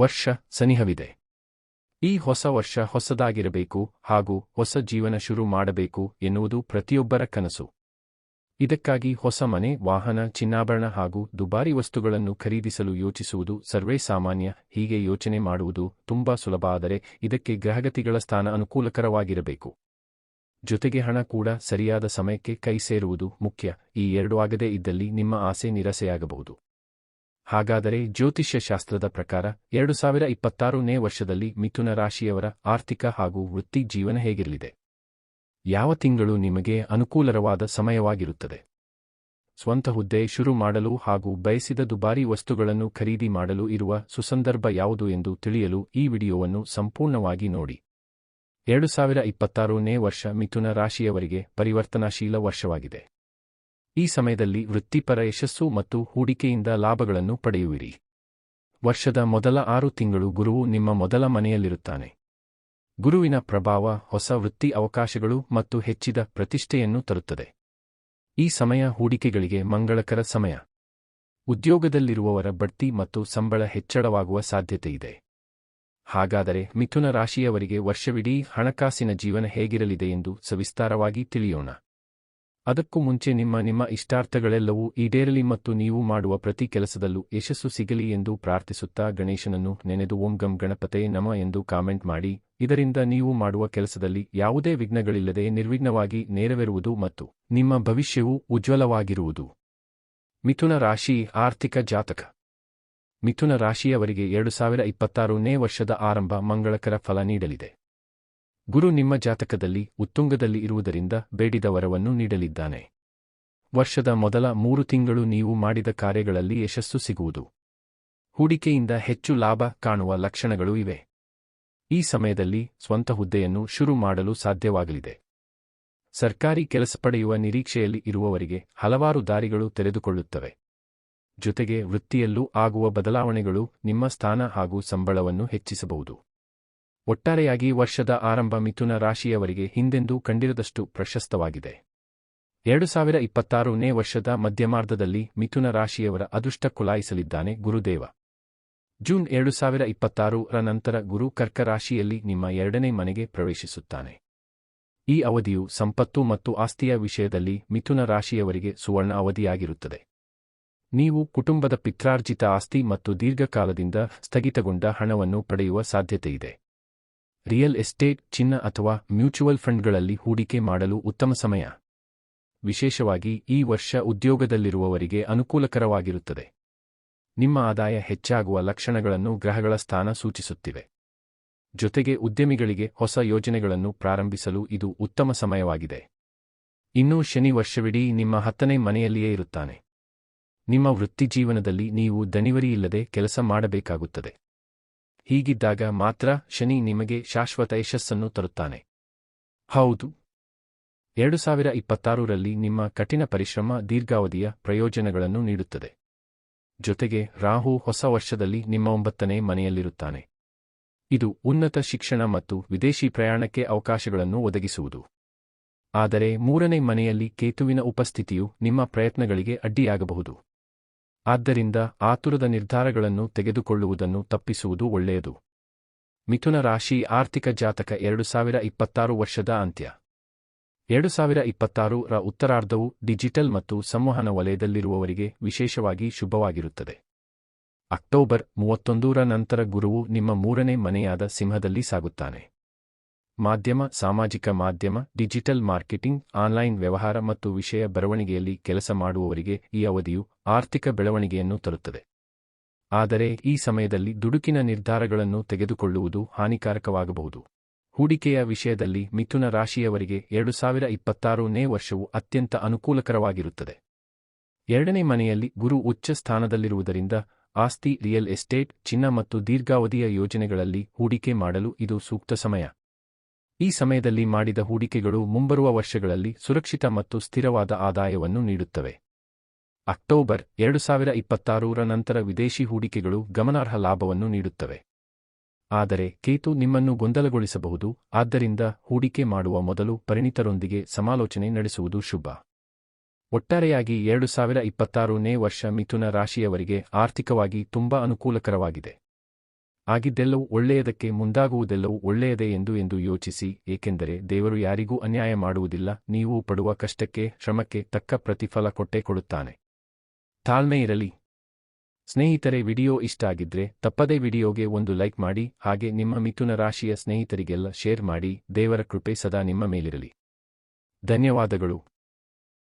ವರ್ಷ ಸನಿಹವಿದೆ. ಈ ಹೊಸ ವರ್ಷ ಹೊಸದಾಗಿರಬೇಕು ಹಾಗೂ ಹೊಸ ಜೀವನ ಶುರು ಮಾಡಬೇಕು ಎನ್ನುವುದು ಪ್ರತಿಯೊಬ್ಬರ ಕನಸು. ಇದಕ್ಕಾಗಿ ಹೊಸ ಮನೆ, ವಾಹನ, ಚಿನ್ನಾಭರಣ ಹಾಗೂ ದುಬಾರಿ ವಸ್ತುಗಳನ್ನು ಖರೀದಿಸಲು ಯೋಚಿಸುವುದು ಸರ್ವೇ ಸಾಮಾನ್ಯ ಹೀಗೆ ಯೋಚನೆ ಮಾಡುವುದು ತುಂಬಾ ಸುಲಭ ಆದರೆ ಇದಕ್ಕೆ ಗ್ರಹಗತಿಗಳ ಸ್ಥಾನ ಅನುಕೂಲಕರವಾಗಿರಬೇಕು. ಜೊತೆಗೆ ಹಣ ಕೂಡ ಸರಿಯಾದ ಸಮಯಕ್ಕೆ ಕೈ ಸೇರುವುದು ಮುಖ್ಯ, ಈ ಎರಡು ಆಗದೇ ಇದ್ದಲ್ಲಿ ನಿಮ್ಮ ಆಸೆ ನಿರಾಸೆಯಾಗಬಹುದು. ಹಾಗಾದರೆ ಜ್ಯೋತಿಷ್ಯ ಶಾಸ್ತ್ರದ ಪ್ರಕಾರ ಎರಡು ಸಾವಿರ ಇಪ್ಪತ್ತಾರನೇ ವರ್ಷದಲ್ಲಿ ಮಿಥುನ ರಾಶಿಯವರ ಆರ್ಥಿಕ ಹಾಗೂ ವೃತ್ತಿ ಜೀವನ ಹೇಗಿರಲಿದೆ? ಯಾವ ತಿಂಗಳು ನಿಮಗೆ ಅನುಕೂಲರವಾದ ಸಮಯವಾಗಿರುತ್ತದೆ? ಸ್ವಂತ ಹುದ್ದೆ ಶುರು ಮಾಡಲು ಹಾಗೂ ಬಯಸಿದ ದುಬಾರಿ ವಸ್ತುಗಳನ್ನು ಖರೀದಿ ಮಾಡಲು ಇರುವ ಸುಸಂದರ್ಭ ಯಾವುದು ಎಂದು ತಿಳಿಯಲು ಈ ವಿಡಿಯೋವನ್ನು ಸಂಪೂರ್ಣವಾಗಿ ನೋಡಿ. ಎರಡು ಸಾವಿರ ಇಪ್ಪತ್ತಾರನೇ ವರ್ಷ ಮಿಥುನ ರಾಶಿಯವರಿಗೆ ಪರಿವರ್ತನಾಶೀಲ ವರ್ಷವಾಗಿದೆ. ಈ ಸಮಯದಲ್ಲಿ ವೃತ್ತಿಪರ ಯಶಸ್ಸು ಮತ್ತು ಹೂಡಿಕೆಯಿಂದ ಲಾಭಗಳನ್ನು ಪಡೆಯುವಿರಿ. ವರ್ಷದ ಮೊದಲ ಆರು ತಿಂಗಳು ಗುರುವು ನಿಮ್ಮ ಮೊದಲ ಮನೆಯಲ್ಲಿರುತ್ತಾನೆ. ಗುರುವಿನ ಪ್ರಭಾವ ಹೊಸ ವೃತ್ತಿ ಅವಕಾಶಗಳು ಮತ್ತು ಹೆಚ್ಚಿದ ಪ್ರತಿಷ್ಠೆಯನ್ನು ತರುತ್ತದೆ. ಈ ಸಮಯ ಹೂಡಿಕೆಗಳಿಗೆ ಮಂಗಳಕರ ಸಮಯ. ಉದ್ಯೋಗದಲ್ಲಿರುವವರ ಬಡ್ತಿ ಮತ್ತು ಸಂಬಳ ಹೆಚ್ಚಳವಾಗುವ ಸಾಧ್ಯತೆಯಿದೆ. ಹಾಗಾದರೆ ಮಿಥುನ ರಾಶಿಯವರಿಗೆ ವರ್ಷವಿಡೀ ಹಣಕಾಸಿನ ಜೀವನ ಹೇಗಿರಲಿದೆ ಎಂದು ಸವಿಸ್ತಾರವಾಗಿ ತಿಳಿಯೋಣ. ಅದಕ್ಕೂ ಮುಂಚೆ ನಿಮ್ಮ ನಿಮ್ಮ ಇಷ್ಟಾರ್ಥಗಳೆಲ್ಲವೂ ಈಡೇರಲಿ ಮತ್ತು ನೀವು ಮಾಡುವ ಪ್ರತಿ ಕೆಲಸದಲ್ಲೂ ಯಶಸ್ಸು ಸಿಗಲಿ ಎಂದು ಪ್ರಾರ್ಥಿಸುತ್ತಾ ಗಣೇಶನನ್ನು ನೆನೆದು ಓಂ ಗಂ ಗಣಪತೆ ನಮ ಎಂದು ಕಾಮೆಂಟ್ ಮಾಡಿ. ಇದರಿಂದ ನೀವು ಮಾಡುವ ಕೆಲಸದಲ್ಲಿ ಯಾವುದೇ ವಿಘ್ನಗಳಿಲ್ಲದೆ ನಿರ್ವಿಘ್ನವಾಗಿ ನೆರವೇರುವುದು ಮತ್ತು ನಿಮ್ಮ ಭವಿಷ್ಯವು ಉಜ್ವಲವಾಗಿರುವುದು. ಮಿಥುನ ರಾಶಿ ಆರ್ಥಿಕ ಜಾತಕ. ಮಿಥುನ ರಾಶಿಯವರಿಗೆ ಎರಡು ಸಾವಿರ ಇಪ್ಪತ್ತಾರನೇ ವರ್ಷದ ಆರಂಭ ಮಂಗಳಕರ ಫಲ ನೀಡಲಿದೆ. ಗುರು ನಿಮ್ಮ ಜಾತಕದಲ್ಲಿ, ಉತ್ತುಂಗದಲ್ಲಿ ಇರುವುದರಿಂದ ಬೇಡಿದ ವರವನ್ನು ನೀಡಲಿದ್ದಾನೆ. ವರ್ಷದ ಮೊದಲ ಮೂರು ತಿಂಗಳು ನೀವು ಮಾಡಿದ ಕಾರ್ಯಗಳಲ್ಲಿ ಯಶಸ್ಸು ಸಿಗುವುದು. ಹೂಡಿಕೆಯಿಂದ ಹೆಚ್ಚು ಲಾಭ ಕಾಣುವ ಲಕ್ಷಣಗಳು ಇವೆ. ಈ ಸಮಯದಲ್ಲಿ ಸ್ವಂತ ಹುದ್ದೆಯನ್ನು ಶುರು ಮಾಡಲು ಸಾಧ್ಯವಾಗಲಿದೆ. ಸರ್ಕಾರಿ ಕೆಲಸ ಪಡೆಯುವ ನಿರೀಕ್ಷೆಯಲ್ಲಿ ಇರುವವರಿಗೆ ಹಲವಾರು ದಾರಿಗಳು ತೆರೆದುಕೊಳ್ಳುತ್ತವೆ. ಜೊತೆಗೆ ವೃತ್ತಿಯಲ್ಲೂ ಆಗುವ ಬದಲಾವಣೆಗಳು ನಿಮ್ಮ ಸ್ಥಾನ ಹಾಗೂ ಸಂಬಳವನ್ನು ಹೆಚ್ಚಿಸಬಹುದು. ಒಟ್ಟಾರೆಯಾಗಿ ವರ್ಷದ ಆರಂಭ ಮಿಥುನ ರಾಶಿಯವರಿಗೆ ಹಿಂದೆಂದೂ ಕಂಡಿರದಷ್ಟು ಪ್ರಶಸ್ತವಾಗಿದೆ. ಎರಡು ಸಾವಿರ ಇಪ್ಪತ್ತಾರನೇ ವರ್ಷದ ಮಧ್ಯಮಾರ್ಧದಲ್ಲಿ ಮಿಥುನ ರಾಶಿಯವರ ಅದೃಷ್ಟ ಕುಲಾಯಿಸಲಿದ್ದಾನೆ ಗುರುದೇವ. ಜೂನ್ ಎರಡು ಸಾವಿರ ಇಪ್ಪತ್ತಾರರ ನಂತರ ಗುರು ಕರ್ಕ ರಾಶಿಯಲ್ಲಿ ನಿಮ್ಮ ಎರಡನೇ ಮನೆಗೆ ಪ್ರವೇಶಿಸುತ್ತಾನೆ. ಈ ಅವಧಿಯು ಸಂಪತ್ತು ಮತ್ತು ಆಸ್ತಿಯ ವಿಷಯದಲ್ಲಿ ಮಿಥುನ ರಾಶಿಯವರಿಗೆ ಸುವರ್ಣ ಅವಧಿಯಾಗಿರುತ್ತದೆ. ನೀವು ಕುಟುಂಬದ ಪಿತ್ರಾರ್ಜಿತ ಆಸ್ತಿ ಮತ್ತು ದೀರ್ಘಕಾಲದಿಂದ ಸ್ಥಗಿತಗೊಂಡ ಹಣವನ್ನು ಪಡೆಯುವ ಸಾಧ್ಯತೆಯಿದೆ. ರಿಯಲ್ ಎಸ್ಟೇಟ್ ಚಿನ್ನ ಅಥವಾ ಮ್ಯೂಚುವಲ್ ಫಂಡ್ಗಳಲ್ಲಿ ಹೂಡಿಕೆ ಮಾಡಲು ಉತ್ತಮ ಸಮಯ. ವಿಶೇಷವಾಗಿ ಈ ವರ್ಷ ಉದ್ಯೋಗದಲ್ಲಿರುವವರಿಗೆ ಅನುಕೂಲಕರವಾಗಿರುತ್ತದೆ. ನಿಮ್ಮ ಆದಾಯ ಹೆಚ್ಚಾಗುವ ಲಕ್ಷಣಗಳನ್ನು ಗ್ರಹಗಳ ಸ್ಥಾನ ಸೂಚಿಸುತ್ತಿವೆ. ಜೊತೆಗೆ ಉದ್ಯಮಿಗಳಿಗೆ ಹೊಸ ಯೋಜನೆಗಳನ್ನು ಪ್ರಾರಂಭಿಸಲು ಇದು ಉತ್ತಮ ಸಮಯವಾಗಿದೆ. ಇನ್ನೂ ಶನಿ ವರ್ಷವಿಡೀ ನಿಮ್ಮ ಹತ್ತನೇ ಮನೆಯಲ್ಲಿಯೇ ಇರುತ್ತಾನೆ. ನಿಮ್ಮ ವೃತ್ತಿಜೀವನದಲ್ಲಿ ನೀವು ದಣಿವರಿಯಿಲ್ಲದೆ ಕೆಲಸ ಮಾಡಬೇಕಾಗುತ್ತದೆ. ಹೀಗಿದ್ದಾಗ ಮಾತ್ರ ಶನಿ ನಿಮಗೆ ಶಾಶ್ವತ ಯಶಸ್ಸನ್ನು ತರುತ್ತಾನೆ. ಹೌದು. ಎರಡು ಸಾವಿರ ಇಪ್ಪತ್ತಾರರಲ್ಲಿ ನಿಮ್ಮ ಕಠಿಣ ಪರಿಶ್ರಮ ದೀರ್ಘಾವಧಿಯ ಪ್ರಯೋಜನಗಳನ್ನು ನೀಡುತ್ತದೆ. ಜೊತೆಗೆ ರಾಹು ಹೊಸ ವರ್ಷದಲ್ಲಿ ನಿಮ್ಮ ಒಂಬತ್ತನೇ ಮನೆಯಲ್ಲಿರುತ್ತಾನೆ. ಇದು ಉನ್ನತ ಶಿಕ್ಷಣ ಮತ್ತು ವಿದೇಶಿ ಪ್ರಯಾಣಕ್ಕೆ ಅವಕಾಶಗಳನ್ನು ಒದಗಿಸುವುದು. ಆದರೆ ಮೂರನೇ ಮನೆಯಲ್ಲಿ ಕೇತುವಿನ ಉಪಸ್ಥಿತಿಯು ನಿಮ್ಮ ಪ್ರಯತ್ನಗಳಿಗೆ ಅಡ್ಡಿಯಾಗಬಹುದು. ಆದ್ದರಿಂದ ಆತುರದ ನಿರ್ಧಾರಗಳನ್ನು ತೆಗೆದುಕೊಳ್ಳುವುದನ್ನು ತಪ್ಪಿಸುವುದು ಒಳ್ಳೆಯದು. ಮಿಥುನ ರಾಶಿ ಆರ್ಥಿಕ ಜಾತಕ ಎರಡು ಸಾವಿರ ಇಪ್ಪತ್ತಾರು ವರ್ಷದ ಅಂತ್ಯ. ಎರಡು ಸಾವಿರ ಇಪ್ಪತ್ತಾರು ರ ಉತ್ತರಾರ್ಧವು ಡಿಜಿಟಲ್ ಮತ್ತು ಸಂವಹನ ವಲಯದಲ್ಲಿರುವವರಿಗೆ ವಿಶೇಷವಾಗಿ ಶುಭವಾಗಿರುತ್ತದೆ. ಅಕ್ಟೋಬರ್ ಮೂವತ್ತೊಂದರ ನಂತರ ಗುರುವು ನಿಮ್ಮ ಮೂರನೇ ಮನೆಯಾದ ಸಿಂಹದಲ್ಲಿ ಸಾಗುತ್ತಾನೆ. ಮಾಧ್ಯಮ, ಸಾಮಾಜಿಕ ಮಾಧ್ಯಮ, ಡಿಜಿಟಲ್ ಮಾರ್ಕೆಟಿಂಗ್, ಆನ್ಲೈನ್ ವ್ಯವಹಾರ ಮತ್ತು ವಿಷಯ ಬರವಣಿಗೆಯಲ್ಲಿ ಕೆಲಸ ಮಾಡುವವರಿಗೆ ಈ ಅವಧಿಯು ಆರ್ಥಿಕ ಬೆಳವಣಿಗೆಯನ್ನು ತರುತ್ತದೆ. ಆದರೆ ಈ ಸಮಯದಲ್ಲಿ ದುಡುಕಿನ ನಿರ್ಧಾರಗಳನ್ನು ತೆಗೆದುಕೊಳ್ಳುವುದು ಹಾನಿಕಾರಕವಾಗಬಹುದು. ಹೂಡಿಕೆಯ ವಿಷಯದಲ್ಲಿ ಮಿಥುನ ರಾಶಿಯವರಿಗೆ ಎರಡು ಸಾವಿರ ಇಪ್ಪತ್ತಾರನೇ ವರ್ಷವು ಅತ್ಯಂತ ಅನುಕೂಲಕರವಾಗಿರುತ್ತದೆ. ಎರಡನೇ ಮನೆಯಲ್ಲಿ ಗುರು ಉಚ್ಚ ಸ್ಥಾನದಲ್ಲಿರುವುದರಿಂದ ಆಸ್ತಿ, ರಿಯಲ್ ಎಸ್ಟೇಟ್, ಚಿನ್ನ ಮತ್ತು ದೀರ್ಘಾವಧಿಯ ಯೋಜನೆಗಳಲ್ಲಿ ಹೂಡಿಕೆ ಮಾಡಲು ಇದು ಸೂಕ್ತ ಸಮಯ. ಈ ಸಮಯದಲ್ಲಿ ಮಾಡಿದ ಹೂಡಿಕೆಗಳು ಮುಂಬರುವ ವರ್ಷಗಳಲ್ಲಿ ಸುರಕ್ಷಿತ ಮತ್ತು ಸ್ಥಿರವಾದ ಆದಾಯವನ್ನು ನೀಡುತ್ತವೆ. ಅಕ್ಟೋಬರ್ ಎರಡು ಸಾವಿರ ಇಪ್ಪತ್ತಾರೂರ ನಂತರ ವಿದೇಶಿ ಹೂಡಿಕೆಗಳು ಗಮನಾರ್ಹ ಲಾಭವನ್ನು ನೀಡುತ್ತವೆ. ಆದರೆ ಕೇತು ನಿಮ್ಮನ್ನು ಗೊಂದಲಗೊಳಿಸಬಹುದು, ಆದ್ದರಿಂದ ಹೂಡಿಕೆ ಮಾಡುವ ಮೊದಲು ಪರಿಣಿತರೊಂದಿಗೆ ಸಮಾಲೋಚನೆ ನಡೆಸುವುದು ಶುಭ. ಒಟ್ಟಾರೆಯಾಗಿ ಎರಡು ಸಾವಿರ ಇಪ್ಪತ್ತಾರನೇ ವರ್ಷ ಮಿಥುನ ರಾಶಿಯವರಿಗೆ ಆರ್ಥಿಕವಾಗಿ ತುಂಬಾ ಅನುಕೂಲಕರವಾಗಿದೆ. ಆಗಿದ್ದೆಲ್ಲವೂ ಒಳ್ಳೆಯದಕ್ಕೆ ಮುಂದಾಗುವುದೆಲ್ಲವೂ ಒಳ್ಳೆಯದೇ ಎಂದು ಎಂದು ಯೋಚಿಸಿ, ಏಕೆಂದರೆ ದೇವರು ಯಾರಿಗೂ ಅನ್ಯಾಯ ಮಾಡುವುದಿಲ್ಲ, ನೀವು ಪಡುವ ಕಷ್ಟಕ್ಕೆ, ಶ್ರಮಕ್ಕೆ ತಕ್ಕ ಪ್ರತಿಫಲ ಕೊಟ್ಟೇ ಕೊಡುತ್ತಾನೆ. ತಾಳ್ಮೆ ಇರಲಿ. ಸ್ನೇಹಿತರೆ, ವಿಡಿಯೋ ಇಷ್ಟ ಆಗಿದ್ರೆ ತಪ್ಪದೇ ವಿಡಿಯೋಗೆ ಒಂದು ಲೈಕ್ ಮಾಡಿ, ಹಾಗೆ ನಿಮ್ಮ ಮಿಥುನ ರಾಶಿಯ ಸ್ನೇಹಿತರಿಗೆಲ್ಲ ಶೇರ್ ಮಾಡಿ, ದೇವರ ಕೃಪೆ ಸದಾ ನಿಮ್ಮ ಮೇಲಿರಲಿ. ಧನ್ಯವಾದಗಳು.